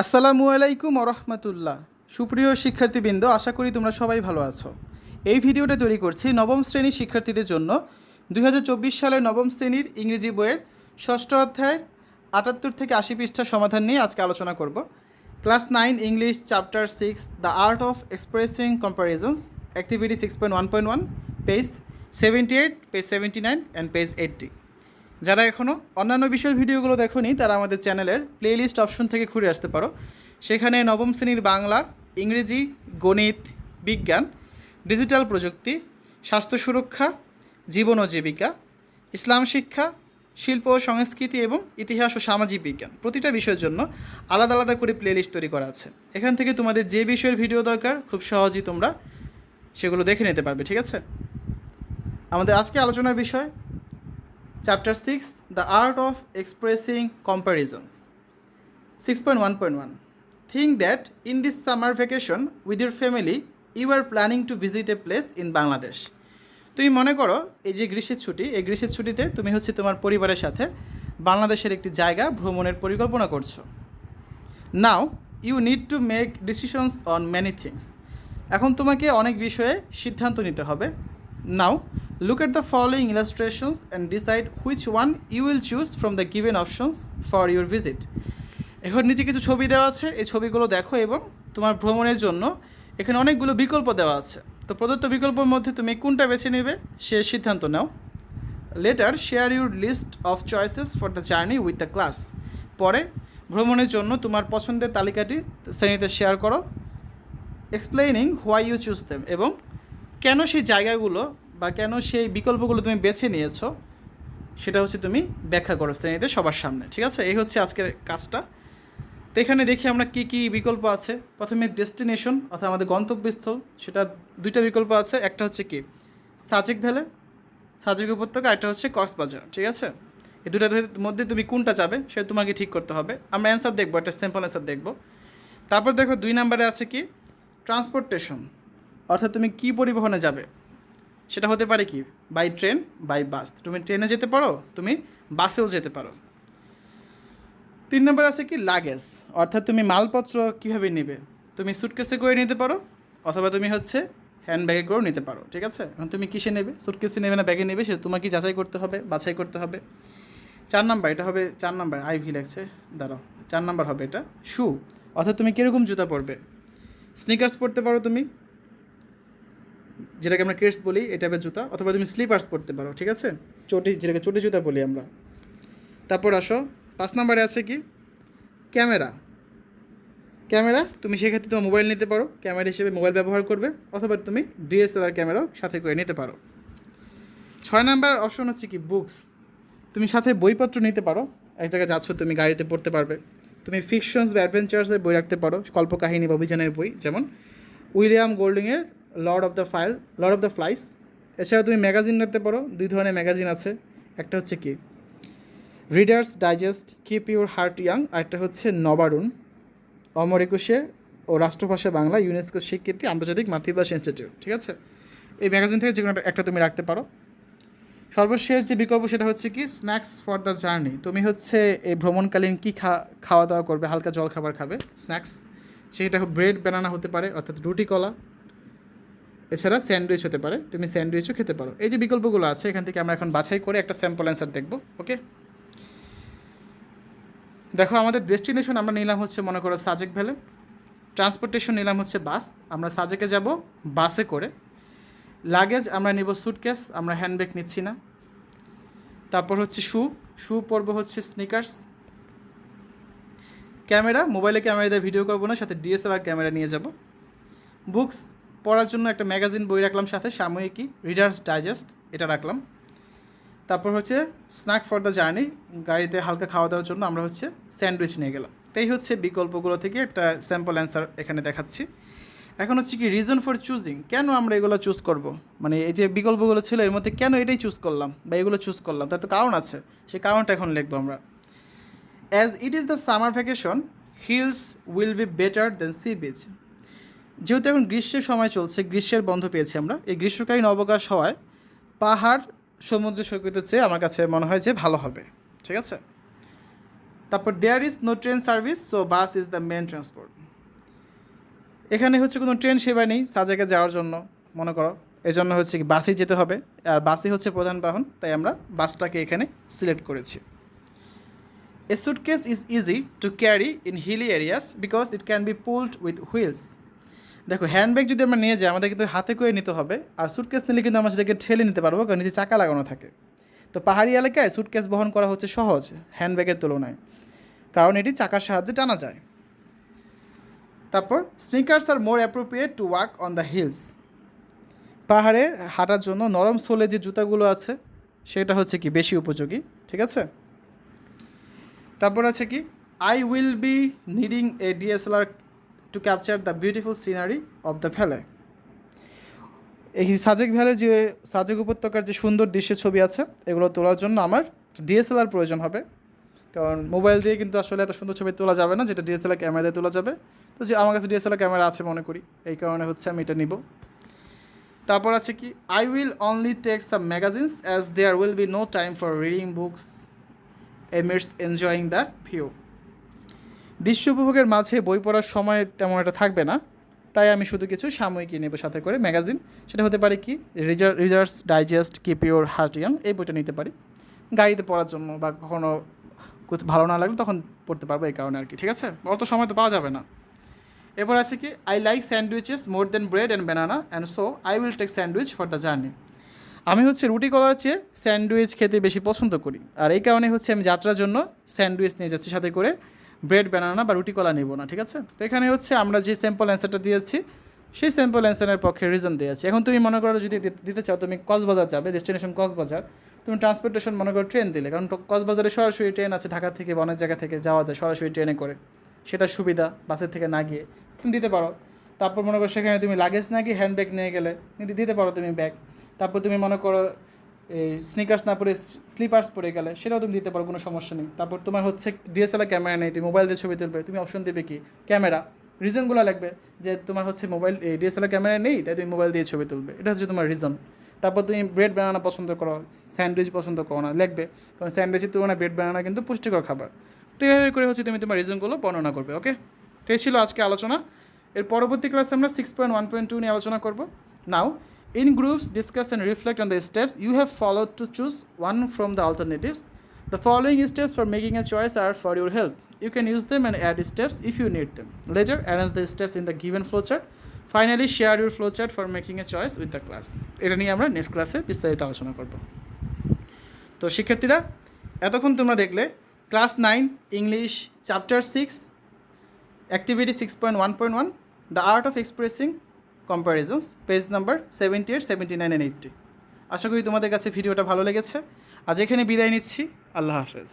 আসসালামু আলাইকুম রহমতুল্লাহ। সুপ্রিয় শিক্ষার্থীবৃন্দ, আশা করি তোমরা সবাই ভালো আছো। এই ভিডিওটা তৈরি করছি নবম শ্রেণির শিক্ষার্থীদের জন্য। দু হাজার চব্বিশ সালের নবম শ্রেণির ইংরেজি বইয়ের ষষ্ঠ অধ্যায়ের আটাত্তর থেকে আশি পৃষ্ঠার সমাধান নিয়ে আজকে আলোচনা করব। Class nine, English, chapter six, the art of expressing comparisons activity six point one point one, page seventy eight, page seventy nine, and page eighty. যারা এখনও অন্যান্য বিষয়ের ভিডিওগুলো দেখোনি, তারা আমাদের চ্যানেলের প্লেলিস্ট অপশন থেকে ঘুরে আসতে পারো। সেখানে নবম শ্রেণির বাংলা, ইংরেজি, গণিত, বিজ্ঞান ডিজিটাল প্রযুক্তি, স্বাস্থ্য সুরক্ষা, জীবন ও জীবিকা, ইসলাম শিক্ষা, শিল্প ও সংস্কৃতি এবং ইতিহাস ও সামাজিক বিজ্ঞান। প্রতিটা বিষয়ের জন্য আলাদা আলাদা করে প্লেলিস্ট তৈরি করা আছে। এখান থেকে তোমাদের যে বিষয়ের ভিডিও দরকার, খুব সহজেই তোমরা সেগুলো দেখে নিতে পারবে, ঠিক আছে? আমাদের আজকে আলোচনার বিষয় Chapter 6 The Art of Expressing Comparisons. 6.1.1 Think that in this summer vacation with your family, you are planning to visit a place in Bangladesh. তুমি মনে করো এই যে গ্রীষ্মের ছুটি এই গ্রীষ্মের ছুটিতে তুমি হচ্ছে তোমার পরিবারের সাথে বাংলাদেশের একটি জায়গা ভ্রমণের পরিকল্পনা করছ now you need to make decisions on many things এখন তোমাকে অনেক বিষয়ে সিদ্ধান্ত নিতে হবে now look at the following illustrations and decide which one you will choose from the given options for your visit এখন নিচে কিছু ছবি দেওয়া আছে। এই ছবিগুলো দেখো এবং তোমার ভ্রমণের জন্য এখানে অনেকগুলো বিকল্প দেওয়া আছে। তো প্রদত্ত বিকল্পের মধ্যে তুমি কোনটা বেছে নেবে সে সিদ্ধান্ত নাও। Later share your list of choices for the journey with the class পরে ভ্রমণের জন্য তোমার পছন্দের তালিকাটি শ্রেণীতে শেয়ার করো। Explaining why you choose them এবং কেন সেই জায়গাগুলো বা কেন সেই বিকল্পগুলো তুমি বেছে নিয়েছো, সেটা হচ্ছে তুমি ব্যাখ্যা করো শ্রেণীতে সবার সামনে, ঠিক আছে? এই হচ্ছে আজকের কাজটা। তো এখানে দেখি আমরা কী কী বিকল্প আছে। প্রথমে ডেস্টিনেশন অর্থাৎ আমাদের গন্তব্যস্থল, সেটা দুইটা বিকল্প আছে। একটা হচ্ছে কি? সাজেক ভ্যালে, সাজেক উপত্যকা, একটা হচ্ছে কক্সবাজার, ঠিক আছে? এই দুটার মধ্যে তুমি কোনটা যাবে, সেটা তোমাকে ঠিক করতে হবে। আমরা অ্যান্সার দেখব, একটা সিম্পল অ্যান্সার দেখব। তারপর দেখো দুই নাম্বারে আছে কি? ট্রান্সপোর্টেশন অর্থাৎ তুমি কি পরিবহনে যাবে? সেটা হতে পারে কি? বাই ট্রেন বাই বাস তুমি ট্রেনে যেতে পারো, তুমি বাসেও যেতে পারো। তিন নম্বর আছে কি? লাগেজ অর্থাৎ তুমি মালপত্র কীভাবে নেবে? তুমি সুটকেসে করে নিতে পারো, অথবা তুমি হচ্ছে হ্যান্ড ব্যাগে করেও নিতে পারো, ঠিক আছে? এখন তুমি কিসে নেবে? সুটকেসে নেবে না ব্যাগে নেবে? সেটা তোমাকে যাচাই করতে হবে, বাছাই করতে হবে। চার নাম্বার, এটা হবে চার নাম্বার আই ভি লাগছে। দাঁড়াও, চার নাম্বার হবে এটা। শু অর্থাৎ তুমি কীরকম জুতা পরবে? স্নিকার্স পরতে পারো তুমি যেটাকে আমরা কেটস বলি, এই টাইপের জুতা, অথবা তুমি স্লিপার্স পরতে পারো, ঠিক আছে? চটি, যেটাকে চটি জুতা বলি আমরা। তারপর আসো, পাঁচ নাম্বারে আছে কি? ক্যামেরা। ক্যামেরা, তুমি সেক্ষেত্রে তোমার মোবাইল নিতে পারো, ক্যামেরা হিসেবে মোবাইল ব্যবহার করবে, অথবা তুমি ডিএসএলআর ক্যামেরাও সাথে করে নিতে পারো। ছয় নাম্বার অপশন হচ্ছে কি? বুকস তুমি সাথে বইপত্র নিতে পারো, এক জায়গায় যাচ্ছ, তুমি গাড়িতে পড়তে পারবে। তুমি ফিকশনস বা অ্যাডভেঞ্চার্সের বই রাখতে পারো, কল্পকাহিনী বা অভিযানের বই, যেমন William গোল্ডিংয়ের Lord of the file Lord of the Flies এছাড়া তুমি ম্যাগাজিন রাখতে পারো, দুই ধরনের ম্যাগাজিন আছে। একটা হচ্ছে কি? Reader's Digest keep your heart young আর একটা হচ্ছে নবারুণ অমর একুশে ও রাষ্ট্রভাষা বাংলা ইউনেস্কো স্বীকৃতি, আন্তর্জাতিক মাতৃভাষা ইনস্টিটিউট ঠিক আছে? এই ম্যাগাজিন থেকে যে কোনো একটা তুমি রাখতে পারো। সর্বশেষ যে বিকল্প, সেটা হচ্ছে কি? স্ন্যাক্স ফর দ্য জার্নি তুমি হচ্ছে এই ভ্রমণকালীন কী খাওয়া দাওয়া করবে? হালকা জল খাবার খাবে স্ন্যাক্স সেটা ব্রেড বানানা হতে পারে, অর্থাৎ রুটি, কলা। এছাড়া স্যান্ডউইচ হতে পারে, তুমি স্যান্ডউইচও খেতে পারো। এই যে বিকল্পগুলো আছে, এখান থেকে আমরা এখন বাছাই করে একটা স্যাম্পল অ্যান্সার দেখব ওকে দেখো, আমাদের ডেস্টিনেশন আমরা নিলাম হচ্ছে, মনে করো, সাজেক ভ্যালে। ট্রান্সপোর্টেশন নিলাম হচ্ছে বাস। আমরা সাজেকে যাব বাসে করে। লাগেজ আমরা নিব সুটকেস আমরা হ্যান্ডব্যাগ নিচ্ছি না। তারপর হচ্ছে শু শু পরব হচ্ছে স্নিকার্স ক্যামেরা মোবাইলে ক্যামেরা দিয়ে ভিডিও করব না, সাথে ডিএসএলআর ক্যামেরা নিয়ে যাব। বুকস পড়ার জন্য একটা ম্যাগাজিন বই রাখলাম সাথে, সাময়িকী রিডার্স ডাইজেস্ট এটা রাখলাম। তারপর হচ্ছে স্ন্যাক ফর দ্য জার্নি গাড়িতে হালকা খাওয়া দাওয়ার জন্য আমরা হচ্ছে স্যান্ডউইচ নিয়ে গেলাম। তাই হচ্ছে বিকল্পগুলো থেকে একটা স্যাম্পল অ্যান্সার এখানে দেখাচ্ছি। এখন হচ্ছে কি রিজন ফর চুজিং কেন আমরা এগুলো চুজ করব? মানে এই যে বিকল্পগুলো ছিল, এর মধ্যে কেন এটাই চুজ করলাম বা এগুলো চুজ করলাম? তার তো কারণ আছে সেই কারণটা এখন লিখব আমরা। As it is the summer vacation hills will be better than sea beach যেহেতু এখন গ্রীষ্মের সময় চলছে, গ্রীষ্মের বন্ধ পেয়েছি আমরা। এই গ্রীষ্মকালীন অবকাশ হওয়ায় পাহাড় সমুদ্র সৈকতের চেয়ে আমার কাছে মনে হয় যে ভালো হবে। ঠিক আছে? তারপর there is no train service so bus is the main transport এখানে হচ্ছে কোনো ট্রেন সেবা নেই, সাজেকে যাওয়ার জন্য, মনে করো। এই জন্য হচ্ছে কি বাসেই যেতে হবে, আর বাসই হচ্ছে প্রধান বাহন, তাই আমরা বাসটাকে এখানে সিলেক্ট করেছি। A suitcase is easy to carry in hilly areas because it can be pulled with wheels দেখো হ্যান্ডব্যাগ যদি আমরা নিয়ে যাই, আমাদের কিন্তু হাতে করে নিতে হবে, আর সুটকেস নিলে কিন্তু আমরা সেটাকে ঠেলে নিতে পারব, কারণ নিচে চাকা লাগানো থাকে। তো পাহাড়ি এলাকায় সুটকেস বহন করা হচ্ছে সহজ হ্যান্ডব্যাগের তুলনায়। কারণ এটি চাকার সাহায্যে টানা যায়। তারপর sneakers are more appropriate to walk on the hills পাহাড়ে হাঁটার জন্য নরম সোলে যে জুতাগুলো আছে, সেটা হচ্ছে কি, বেশি উপযোগী, ঠিক আছে? তারপর আছে কি I will be needing a DSLR to capture the beautiful scenery of the valley এই সাজেক ভ্যালের যে, সাজেক উপত্যকার যে সুন্দর দৃশ্যের ছবি আছে, এগুলো তোলার জন্য আমার ডিএসএলআর প্রয়োজন হবে। কারণ মোবাইল দিয়ে কিন্তু আসলে এত সুন্দর ছবি তোলা যাবে না, যেটা ডিএসএলআর ক্যামেরা দিয়ে তোলা যাবে। তো যে, আমার কাছে ডিএসএলআর ক্যামেরা আছে মনে করি, এই কারণে হচ্ছে আমি এটা নিব। তারপর আছে কি I will only take some magazines as there will be no time for reading books amidst enjoying the view দৃশ্য উপভোগের মাঝে বই পড়ার সময় তেমন একটা থাকবে না। তাই আমি শুধু কিছু সাময়িকী নেব সাথে করে ম্যাগাজিন। সেটা হতে পারে কি? Reader Reader's Digest keep your heart young এই বইটা নিতে পারি। গাড়িতে পড়ার জন্য বা কখনও ভালো না লাগলে তখন পড়তে পারব এই কারণে আর কি, ঠিক আছে? অত সময় তো পাওয়া যাবে না। এরপর আছে কি? I like sandwiches more than bread and banana and so I will take sandwich for the journey আমি হচ্ছে রুটি করার চেয়ে স্যান্ডউইচ খেতে বেশি পছন্দ করি। আর এই কারণে হচ্ছে আমি যাত্রার জন্য স্যান্ডউইচ নিয়ে যাচ্ছি সাথে করে। ব্রেড বানানা বা রুটি কলা নেব না, ঠিক আছে? তো এখানে হচ্ছে আমরা যে স্যাম্পল অ্যান্সারটা দিয়েছি, সেই স্যাম্পল অ্যান্সারের পক্ষে রিজন দিয়েছি। এখন তুমি মনে করো যদি দিতে চাও, তুমি কক্সবাজার যাবে ডেস্টিনেশন কক্সবাজার, তুমি ট্রান্সপোর্টেশন মনে করো ট্রেন দিলে, কারণ কক্সবাজারে সরাসরি ট্রেন আছে ঢাকা থেকে বা অনেক জায়গা থেকে যাওয়া যায় সরাসরি ট্রেনে করে। সেটা সুবিধা, বাসের থেকে না গিয়ে। তুমি দিতে পারো। তারপর মনে করো সেখানে তুমি লাগেজ না গিয়ে হ্যান্ড ব্যাগ নিয়ে গেলে দিতে পারো তুমি ব্যাগ তারপর তুমি মনে করো স্নিকার্স না পরে স্লিপার্স পরে গেলে সেটাও তুমি দিতে পারো, কোনো সমস্যা নেই। তারপর তোমার হচ্ছে ডিএসএলআর ক্যামেরা নেই, তুমি মোবাইল দিয়ে ছবি তুলবে, তুমি অপশন দেবে কি? ক্যামেরা রিজনগুলো লাগবে যে তোমার হচ্ছে মোবাইল ডিএসএলআর ক্যামেরা নেই, তাই তুমি মোবাইল দিয়ে ছবি তুলবে। এটা হচ্ছে তোমার রিজন তারপর তুমি ব্রেড বানানা পছন্দ করো স্যান্ডউইচ পছন্দ করো না লিখবে কারণ স্যান্ডউইচের তুলনায় ব্রেড বানানা কিন্তু পুষ্টিকর খাবার। তো এইভাবে করে হচ্ছে তুমি তোমার রিজনগুলো বর্ণনা করবে, ওকে? তো ছিল আজকে আলোচনা। এর পরবর্তী ক্লাসে আমরা six point one point two নিয়ে আলোচনা করব। Now in groups discuss and reflect on the steps you have followed to choose one from the alternatives The following steps for making a choice are for your help. You can use them and add steps if you need them. Later, arrange the steps in the given flowchart. Finally, share your flowchart for making a choice with the class. এটা নিয়ে আমরা next ক্লাসে বিস্তারিত আলোচনা করব তো শিক্ষার্থীরা এতক্ষণ তোমরা দেখলে class nine English chapter six activity six point one point one the art of expressing comparisons page number seventy eight seventy nine and eighty আশা করি তোমাদের কাছে ভিডিওটা ভালো লেগেছে। আজ এখানে বিদায় নিচ্ছি। আল্লাহ হাফেজ।